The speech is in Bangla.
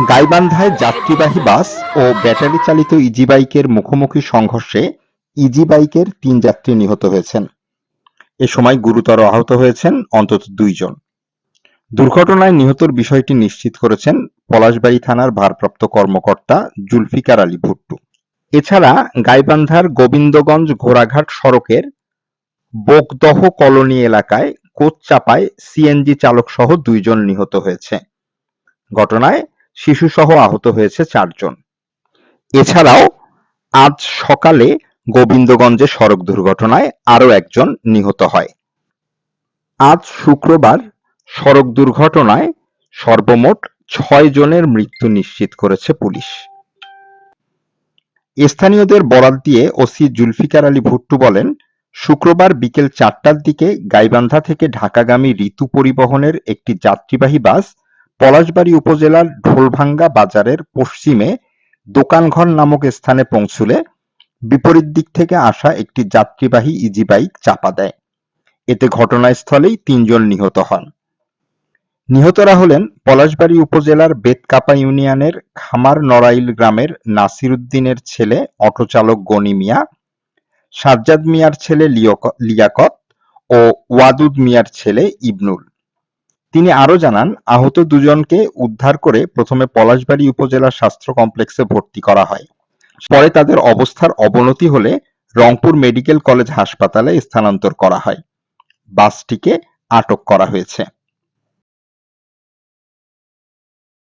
গাইবান্ধায় যাত্রীবাহী বাস ও ব্যাটারি চালিত ইজি বাইকের মুখোমুখি সংঘর্ষে ইজি বাইকের তিন যাত্রী নিহত হয়েছেন। এ সময় গুরুতর আহত হয়েছেন অন্তত দুইজন। দুর্ঘটনায় নিহতর বিষয়টি নিশ্চিত করেছেন পলাশবাড়ী থানার ভারপ্রাপ্ত কর্মকর্তা জুলফিকার আলী ভুট্টু। এছাড়া গাইবান্ধার গোবিন্দগঞ্জ ঘোড়াঘাট সড়কের বোকদহ কলোনি এলাকায় কোচ চাপায় সিএনজি চালক সহ দুইজন নিহত হয়েছে। ঘটনায় শিশুসহ আহত হয়েছে চারজন। এছাড়াও আজ সকালে গোবিন্দগঞ্জে সড়ক দুর্ঘটনায় আরও একজন নিহত হয়। আজ শুক্রবার সড়ক দুর্ঘটনায় সর্বমোট ছয় জনের মৃত্যু নিশ্চিত করেছে পুলিশ। স্থানীয়দের বরাত দিয়ে ওসি জুলফিকার আলী ভুট্টু বলেন, শুক্রবার বিকেল চারটার দিকে গাইবান্ধা থেকে ঢাকাগামী ঋতু পরিবহনের একটি যাত্রীবাহী বাস পলাশবাড়ী উপজেলার ঢোলভাঙ্গা বাজারের পশ্চিমে দোকানঘর নামক স্থানে পৌঁছুলে বিপরীত দিক থেকে আসা একটি যাত্রীবাহী ইজি বাইক চাপা দেয়। এতে ঘটনাস্থলেই তিনজন নিহত হন। নিহতরা হলেন পলাশবাড়ী উপজেলার বেতকাপা ইউনিয়নের খামার নড়াইল গ্রামের নাসির উদ্দিনের ছেলে, অটোচালক গনি মিয়া, সাজ্জাদ মিয়ার ছেলে লিয়ক- লিয়াকত ও ওয়াদুদ মিয়ার ছেলে ইবনুল। তিনি আরও জানান, আহত দুজনকে উদ্ধার করে প্রথমে পলাশবাড়ী উপজেলা স্বাস্থ্য কমপ্লেক্সে ভর্তি করা হয়। পরে তাদের অবস্থার অবনতি হলে রংপুর মেডিকেল কলেজ হাসপাতালে স্থানান্তর করা হয়। বাসটিকে আটক করা হয়েছে।